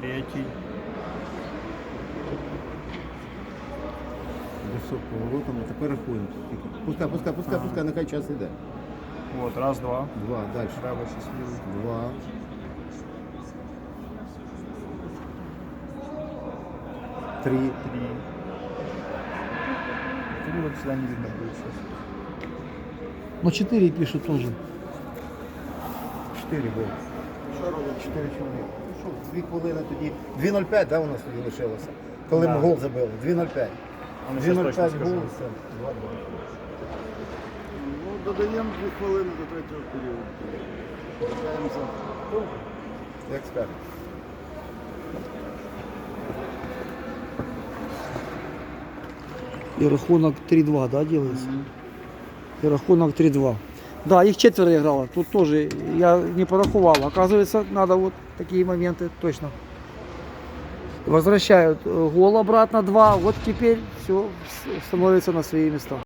третій. Висок поворотом, а тепер рахуємо. Тільки. Пускай, пускай, пускай, пускай, нехай час іде. От, раз, два. Два, далі. Треба щасливий. Два. Три. Три. Три вот сюда не видно будет сейчас. Ну 4 пишут тоже. Чотири було. Що робить? Чотири чоловіка. Ну що, дві хвилини тоді. 2.05, да, у нас тоді лишилося? Коли ми гол забили. 2.05. Ну, щас 2.05 скажу. гол, все. Два, два. Ну, додаємо дві хвилини до третього періоду. Як скажеш. И рахунок 3-2, да, делается? И рахунок 3-2. Да, их четверо играло. Тут тоже я не порахувал. Оказывается, надо вот такие моменты точно. Возвращают э, гол обратно 2. Вот теперь все становится на свои места.